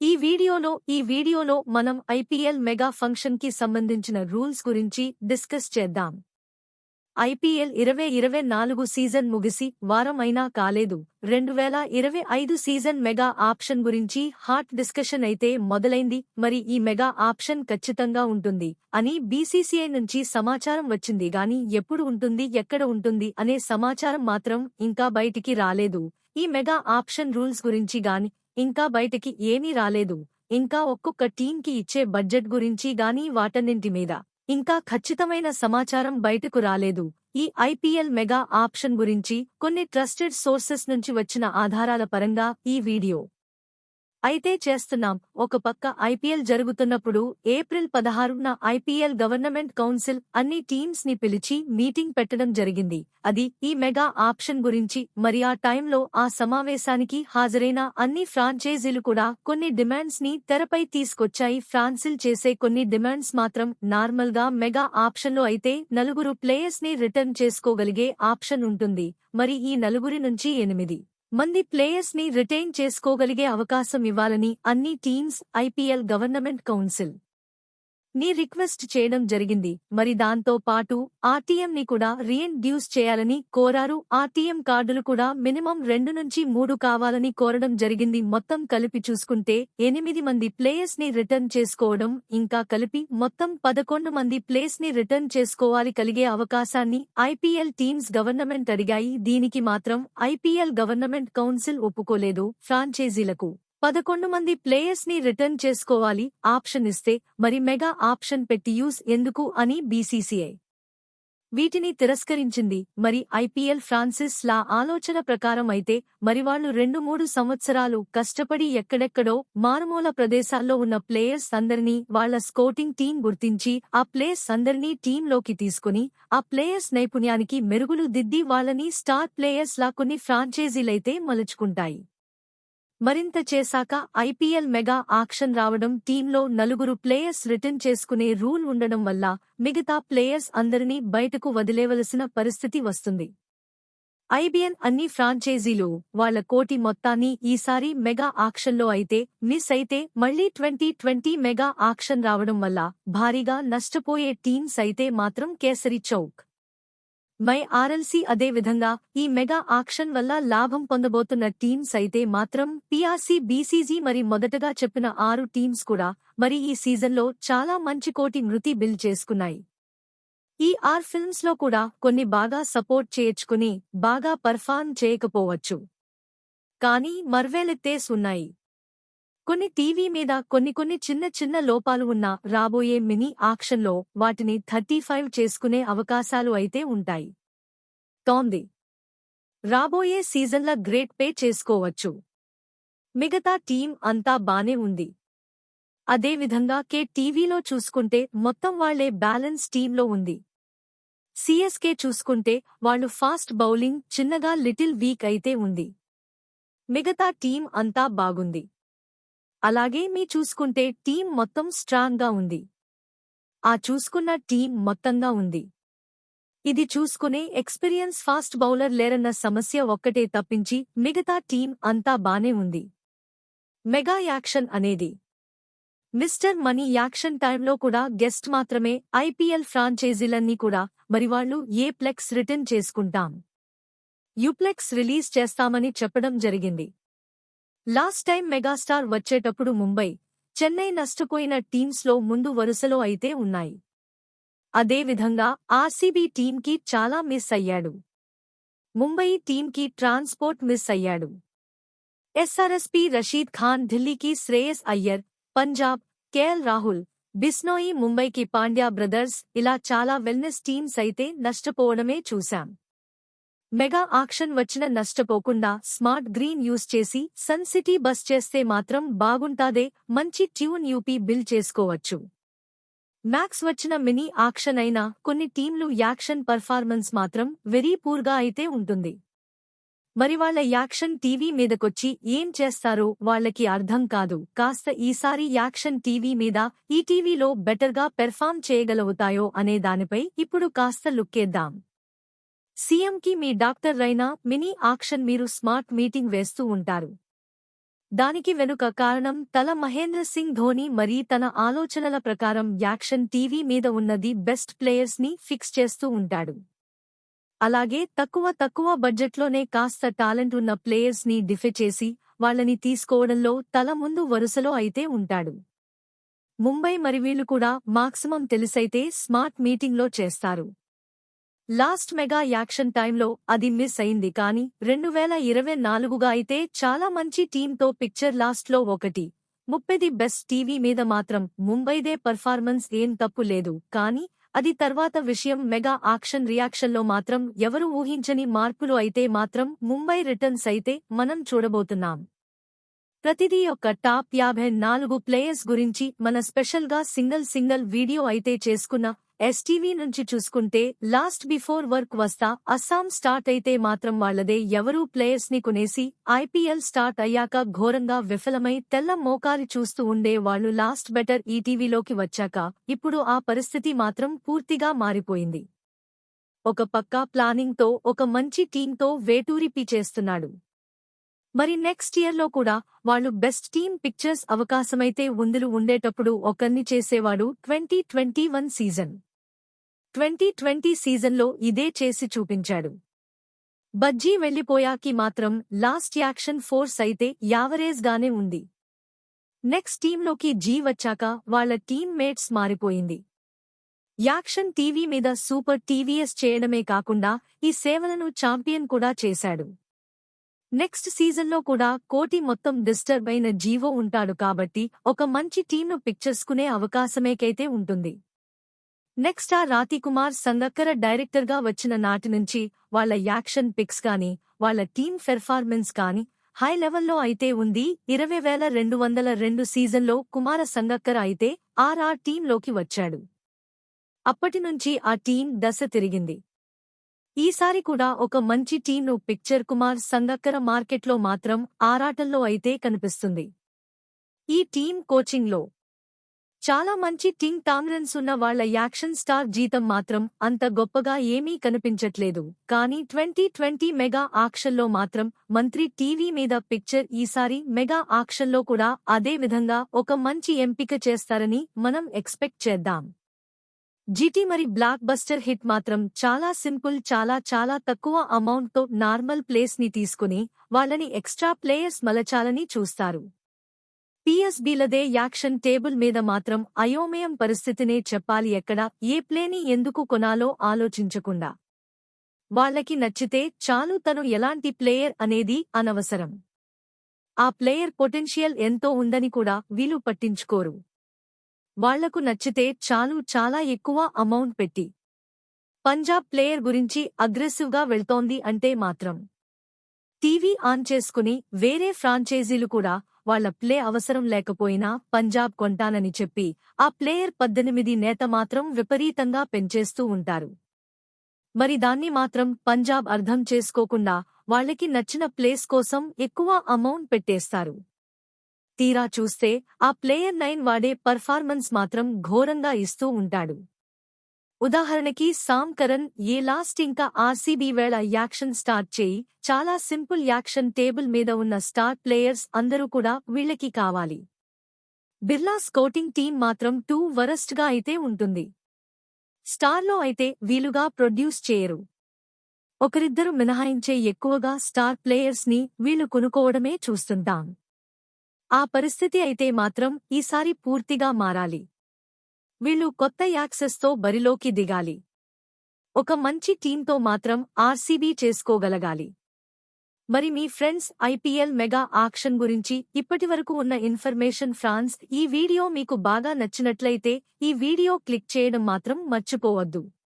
ఈ వీడియోలో ఈ వీడియోలో మనం ఐపీఎల్ మెగా ఫంక్షన్కి సంబంధించిన రూల్స్ గురించి డిస్కస్ చేద్దాం. ఐపీఎల్ ఇరవై ఇరవై నాలుగు సీజన్ ముగిసి వారం అయినా కాలేదు. రెండు వేల ఇరవై ఐదు సీజన్ మెగా ఆప్షన్ గురించి హాట్ డిస్కషన్ అయితే మొదలైంది. మరి ఈ మెగా ఆప్షన్ ఖచ్చితంగా ఉంటుంది అని బీసీసీఐ నుంచి సమాచారం వచ్చింది. గాని ఎప్పుడు ఉంటుంది ఎక్కడ ఉంటుంది అనే సమాచారం మాత్రం ఇంకా బయటికి రాలేదు. ఈ మెగా ఆప్షన్ రూల్స్ గురించి గాని ఇంకా బయటికి ఏమీ రాలేదు. ఇంకా ఒక్కొక్క టీంకి ఇచ్చే బడ్జెట్ గురించి గాని వాటన్నింటి మీద. ఇంకా ఖచ్చితమైన సమాచారం బయటకు రాలేదు. ఈ ఐపీఎల్ మెగా ఆప్షన్ గురించి కొన్ని ట్రస్టెడ్ సోర్సెస్ నుంచి వచ్చిన ఆధారాల పరంగా ఈ వీడియో. అయితే చేస్తున్నాం. ఒక పక్క ఐపీఎల్ జరుగుతున్నప్పుడు ఏప్రిల్ పదహారున ఐపీఎల్ గవర్నమెంట్ కౌన్సిల్ అన్ని టీమ్స్ని పిలిచి మీటింగ్ పెట్టడం జరిగింది. అది ఈ మెగా ఆప్షన్ గురించి మరి ఆ టైంలో ఆ సమావేశానికి హాజరైన అన్ని ఫ్రాంచైజీలు కూడా కొన్ని డిమాండ్స్ని తెరపై తీసుకొచ్చాయి. ఫ్రాన్సిల్ చేసే కొన్ని డిమాండ్స్ మాత్రం నార్మల్గా మెగా ఆప్షన్లో అయితే నలుగురు ప్లేయర్స్ని రిటర్న్ చేసుకోగలిగే ఆప్షన్ ఉంటుంది. మరి ఈ నలుగురి నుంచి ఎనిమిది. మంది ప్లేయర్స్ని రిటైన్ చేసుకోగలిగే అవకాశం ఇవ్వాలని అన్ని టీమ్స్ ఐపీఎల్ గవర్నమెంట్ కౌన్సిల్. ని రిక్వెస్ట్ చేయడం జరిగింది. మరి దాంతో పాటు ఆర్టీఎం ని కూడా రీఇండ్యూస్ చేయాలని కోరారు. ఆర్టీఎం కార్డులు కూడా మినిమం రెండు నుంచి మూడు కావాలని కోరడం జరిగింది. మొత్తం కలిపి చూసుకుంటే ఎనిమిది మంది ప్లేయర్స్ని రిటర్న్ చేసుకోవడం ఇంకా కలిపి మొత్తం పదకొండు మంది ప్లేస్ని రిటర్న్ చేసుకోవాలి కలిగే అవకాశాన్ని ఐపీఎల్ టీమ్స్ గవర్నమెంట్ అడిగాయి. దీనికి మాత్రం ఐపీఎల్ గవర్నమెంట్ కౌన్సిల్ ఒప్పుకోలేదు. ఫ్రాంచైజీలకు పదకొండు మంది ప్లేయర్స్ని రిటర్న్ చేసుకోవాలి ఆప్షన్ ఇస్తే మరి మెగా ఆప్షన్ పెట్టి యూస్ ఎందుకు అని బీసీసీఐ. వీటిని తిరస్కరించింది మరి ఐపీఎల్ ఫ్రాన్సిస్ లా ఆలోచన ప్రకారం అయితే మరివాళ్ళు రెండు మూడు సంవత్సరాలు కష్టపడి ఎక్కడెక్కడో మారుమూల ప్రదేశాల్లో ఉన్న ప్లేయర్స్ అందరినీ వాళ్ళ స్కోటింగ్ టీం గుర్తించి ఆ ప్లేయర్స్ అందరినీ టీంలోకి తీసుకుని ఆ ప్లేయర్స్ నైపుణ్యానికి మెరుగులు దిద్ది వాళ్ళని స్టార్ ప్లేయర్స్ లా కొన్ని ఫ్రాంచైజీలైతే మలుచుకుంటాయి. మరింత చేశాక ఐపీఎల్ మెగా ఆక్షన్ రావడం టీంలో నలుగురు ప్లేయర్స్ రిటర్న్ చేసుకునే రూల్ ఉండడం వల్ల మిగతా ప్లేయర్స్ అందరినీ బయటకు వదిలేవలసిన పరిస్థితి వస్తుంది. ఐబిఎన్ అన్ని ఫ్రాంచైజీలు వాళ్ళ కోటి మొత్తాన్ని ఈసారి మెగా ఆక్షన్లో అయితే మిస్ అయితే మళ్ళీ ట్వంటీ ట్వంటీ మెగా ఆక్షన్ రావడం వల్ల భారీగా నష్టపోయే టీమ్స్ అయితే మాత్రం కేసరి చౌక్. మై ఆర్ఎల్సీ అదే విధంగా ఈ మెగా ఆక్షన్ వల్ల లాభం పొందబోతున్న టీమ్స్ అయితే మాత్రం పిఆర్సీ బీసీజీ మరి మొదటగా చెప్పిన ఆరు టీమ్స్ కూడా మరి ఈ సీజన్లో చాలా మంచి కోటి మృతి బిల్ చేసుకున్నాయి. ఈ ఆర్ ఫిల్మ్స్లో కూడా కొన్ని బాగా సపోర్ట్ చేయించుకుని బాగా పర్ఫార్మ్ చేయకపోవచ్చు. కానీ మర్వేలెత్తేస్ ఉన్నాయి. కొన్ని టీవీ మీద కొన్ని కొన్ని చిన్న చిన్న లోపాలు ఉన్న రాబోయే మినీ ఆక్షన్లో వాటిని థర్టీ ఫైవ్ చేసుకునే అవకాశాలు అయితే ఉంటాయి. తోంది రాబోయే సీజన్ల గ్రేట్ పే చేసుకోవచ్చు. మిగతా టీం అంతా బానే ఉంది. అదేవిధంగా కే టీవీలో చూసుకుంటే మొత్తం వాళ్ళే బ్యాలెన్స్ టీంలో ఉంది. సిఎస్కే చూసుకుంటే వాళ్ళు ఫాస్ట్ బౌలింగ్ చిన్నగా లిటిల్ వీక్ అయితే ఉంది. మిగతా టీం అంతా బాగుంది. అలాగే మీ చూసుకుంటే టీం మొత్తం స్ట్రాంగ్గా ఉంది. ఆ చూసుకున్న టీం మొత్తంగా ఉంది. ఇది చూసుకునే ఎక్స్పీరియన్స్ ఫాస్ట్ బౌలర్ లేరన్న సమస్య ఒక్కటే తప్పించి మిగతా టీం అంతా బానే ఉంది. మెగా యాక్షన్ అనేది. మిస్టర్ మనీ యాక్షన్ టైంలో కూడా గెస్ట్ మాత్రమే ఐపీఎల్ ఫ్రాంచైజీలన్నీ కూడా మరివాళ్ళు ఏ ప్లెక్స్ రిటర్న్ చేసుకుంటాం. యూప్లెక్స్ రిలీజ్ చేస్తామని చెప్పడం జరిగింది. లాస్ట్ టైం మెగాస్టార్ వచ్చేటప్పుడు ముంబై చెన్నై నష్టపోయిన టీమ్స్లో ముందు వరుసలో అయితే ఉన్నాయి. అదేవిధంగా ఆర్సీబీ టీంకి చాలా మిస్ అయ్యాడు. ముంబై టీంకి ట్రాన్స్పోర్ట్ మిస్ అయ్యాడు. ఎస్ఆర్ఎస్పీ రషీద్ ఖాన్ ఢిల్లీకి శ్రేయస్ అయ్యర్ పంజాబ్ కేఎల్ రాహుల్ బిస్నోయి ముంబైకి పాండ్యా బ్రదర్స్ ఇలా చాలా వెల్నెస్ టీమ్స్ అయితే నష్టపోవడమే చూశాం. మెగా ఆక్షన్ వచ్చిన నష్టపోకుండా స్మార్ట్ గ్రీన్ యూస్ చేసి సన్ సిటీ బస్ చేస్తే మాత్రం బాగుంటాదే మంచి ట్యూన్ యూపీ బిల్ చేసుకోవచ్చు. మ్యాక్స్ వచ్చిన మినీ ఆక్షన్ అయినా కొన్ని టీంలు యాక్షన్ పర్ఫార్మెన్స్ మాత్రం వెరీ పూర్గా అయితే ఉంటుంది. మరి వాళ్ళ యాక్షన్ టీవీ మీదకొచ్చి ఏం చేస్తారో వాళ్ళకి అర్థం కాదు కాస్త ఈసారి యాక్షన్ టీవీ మీద ఈ టీవీలో బెటర్గా పెర్ఫామ్ చేయగలుగుతాయో అనే దానిపై ఇప్పుడు కాస్త లుక్కేద్దాం. సీఎంకి మీ డాక్టర్ రైనా మినీ ఆక్షన్ మీరు స్మార్ట్ మీటింగ్ వేస్తూ ఉంటారు. దానికి వెనుక కారణం తల మహేంద్ర సింగ్ ధోని మరి తన ఆలోచనల ప్రకారం యాక్షన్ టీవీ మీద ఉన్నది బెస్ట్ ప్లేయర్స్ని ఫిక్స్ చేస్తూ ఉంటాడు. అలాగే తక్కువ తక్కువ బడ్జెట్లోనే కాస్త టాలెంట్ ఉన్న ప్లేయర్స్ని డిఫె చేసి వాళ్ళని తీసుకోవడంలో తల ముందు వరుసలో అయితే ఉంటాడు. ముంబై మరి వీళ్ళు కూడా మాక్సిమం తెలిసైతే స్మార్ట్ మీటింగ్లో చేస్తారు. లాస్ట్ మెగా యాక్షన్ టైంలో అది మిస్ అయింది కాని రెండు వేల ఇరవై నాలుగుగా అయితే చాలా మంచి టీంతో పిక్చర్ లాస్ట్లో ఒకటి. ముప్పది బెస్ట్ టీవీ మీద మాత్రం ముంబైదే పర్ఫార్మెన్స్ ఏం తప్పు లేదు కాని అది తర్వాత విషయం మెగా ఆక్షన్ రియాక్షన్లో మాత్రం ఎవరు ఊహించని మార్పులు అయితే మాత్రం ముంబై రిటర్న్స్ అయితే మనం చూడబోతున్నాం. ప్రతిదీ యొక్క టాప్ యాభై నాలుగు ప్లేయర్స్ గురించి మన స్పెషల్గా సింగిల్ సింగిల్ వీడియో అయితే చేసుకున్న ఎస్టీవీ నుంచి చూసుకుంటే లాస్ట్ బిఫోర్ వర్క్ వస్తా అస్సాం స్టార్ట్ అయితే మాత్రం వాళ్ళదే ఎవరూ ప్లేయర్స్ని కొనేసి ఐపీఎల్ స్టార్ట్ అయ్యాక ఘోరంగా విఫలమై తెల్ల మోకాలి చూస్తూ ఉండే వాళ్ళు లాస్ట్ బెటర్ ఈటీవీలోకి వచ్చాక ఇప్పుడు ఆ పరిస్థితి మాత్రం పూర్తిగా మారిపోయింది. ఒక పక్కా ప్లానింగ్తో ఒక మంచి టీంతో వేటూరిపి చేస్తున్నాడు మరి నెక్స్ట్ ఇయర్లో కూడా వాళ్ళు బెస్ట్ టీమ్ పిక్చర్స్ అవకాశమైతే ఉందులు ఉండేటప్పుడు ఒకరిని చేసేవాడు twenty twenty one season twenty twenty సీజన్లో ఇదే చేసి చూపించాడు. బజ్జీ వెళ్ళిపోయాకి మాత్రం లాస్ట్ యాక్షన్ ఫోర్స్ అయితే యావరేజ్గానే ఉంది. నెక్స్ట్ టీంలోకి జీ వచ్చాక వాళ్ళ టీమ్ మేట్స్ మారిపోయింది. యాక్షన్ టీవీ మీద సూపర్ టీవీఎస్ చేయడమే కాకుండా ఈ సేవలను ఛాంపియన్ కూడా చేశాడు. నెక్స్ట్ సీజన్లో కూడా కోటి మొత్తం డిస్టర్బ్ అయిన జీవో ఉంటాడు కాబట్టి ఒక మంచి టీంను పిక్చర్స్కునే అవకాశమేకైతే ఉంటుంది. నెక్స్ట్ ఆ రాతికుమార్ సంగక్కర డైరెక్టర్గా వచ్చిన నాటి నుంచి వాళ్ళ యాక్షన్ పిక్స్ కానీ వాళ్ళ టీం పెర్ఫార్మెన్స్ కానీ హై లెవెల్లో అయితే ఉంది. ఇరవై వేల రెండు వందల రెండు సీజన్లో కుమార సంగక్కర అయితే ఆర్ఆర్ టీంలోకి వచ్చాడు. అప్పటినుంచి ఆ టీం దశ తిరిగింది. ఈసారి కూడా ఒక మంచి టీంను పిక్చర్ కుమార్ సంగక్కర మార్కెట్లో మాత్రం ఆరాటంలో అయితే కనిపిస్తుంది. ఈ టీం కోచింగ్లో చాలా మంచి టింగ్ టామ్రన్స్ ఉన్న వాళ్ళ యాక్షన్ స్టార్ జీతం మాత్రం అంత గొప్పగా ఏమీ కనిపించట్లేదు. కానీ ట్వంటీ ట్వంటీ మెగా ఆక్షన్లో మాత్రం మంత్రి టీవీ మీద పిక్చర్ ఈసారి మెగా ఆక్షన్లో కూడా అదే విధంగా ఒక మంచి ఎంపిక చేస్తారని మనం ఎక్స్పెక్ట్ చేద్దాం. జిటి మరి బ్లాక్ బస్టర్ హిట్ మాత్రం చాలా సింపుల్ చాలా చాలా తక్కువ అమౌంట్తో నార్మల్ ప్లేస్ని తీసుకుని వాళ్ళని ఎక్స్ట్రా ప్లేయర్స్ మలచాలని చూస్తారు. పిఎస్బీలదే యాక్షన్ టేబుల్ మీద మాత్రం అయోమయం పరిస్థితినే చెప్పాలి ఎక్కడ ఏ ప్లేని ఎందుకు కొనాలో ఆలోచించకుండా. వాళ్ళకి నచ్చితే చాలు తను ఎలాంటి ప్లేయర్ అనేది అనవసరం. ఆ ప్లేయర్ పొటెన్షియల్ ఎంతో ఉందని కూడా వీలు పట్టించుకోరు. వాళ్ళకు నచ్చితే చాలు చాలా ఎక్కువ అమౌంట్ పెట్టి. పంజాబ్ ప్లేయర్ గురించి అగ్రెసివ్గా వెళ్తోంది అంటే మాత్రం. టీవీ ఆన్ చేసుకుని వేరే ఫ్రాంచైజీలు కూడా వాళ్ళ ప్లే అవసరం లేకపోయినా పంజాబ్ కొంటానని చెప్పి ఆ ప్లేయర్ పద్దెనిమిది నేత మాత్రం విపరీతంగా పెంచేస్తూ ఉంటారు. మరి దాన్ని మాత్రం పంజాబ్ అర్థం చేసుకోకుండా వాళ్ళకి నచ్చిన ప్లేస్ కోసం ఎక్కువ అమౌంట్ పెట్టేస్తారు. తీరా చూస్తే ఆ ప్లేయర్ నైన్ వాడే పర్ఫార్మెన్స్ మాత్రం ఘోరంగా ఇస్తూ ఉంటాడు. ఉదాహరణకి సామ్ కరణ్ ఏ లాస్ట్ ఇంకా ఆర్సీబీ వేళ యాక్షన్ స్టార్ట్ చేయి చాలా సింపుల్ యాక్షన్ టేబుల్ మీద ఉన్న స్టార్ ప్లేయర్స్ అందరూ కూడా వీళ్ళకి కావాలి. బిర్లా స్కోటింగ్ టీం మాత్రం టూ వరస్ట్గా అయితే ఉంటుంది. స్టార్లో అయితే వీలుగా ప్రొడ్యూస్ చేయరు. ఒకరిద్దరు మినహాయించే ఎక్కువగా స్టార్ ప్లేయర్స్ని వీళ్ళు కొనుక్కోవడమే చూస్తుంటాం. ఆ పరిస్థితి అయితే మాత్రం ఈసారి పూర్తిగా మారాలి. వీళ్ళు కొత్త యాక్సెస్తో బరిలోకి దిగాలి. ఒక మంచి టీంతో మాత్రం ఆర్సీబీ చేసుకోగలగాలి. మరి మీ ఫ్రెండ్స్ ఐపీఎల్ మెగా ఆక్షన్ గురించి ఇప్పటివరకు ఉన్న ఇన్ఫర్మేషన్ ఫ్రాన్స్ ఈ వీడియో మీకు బాగా నచ్చినట్లయితే ఈ వీడియో క్లిక్ చేయడం మాత్రం మర్చిపోవద్దు.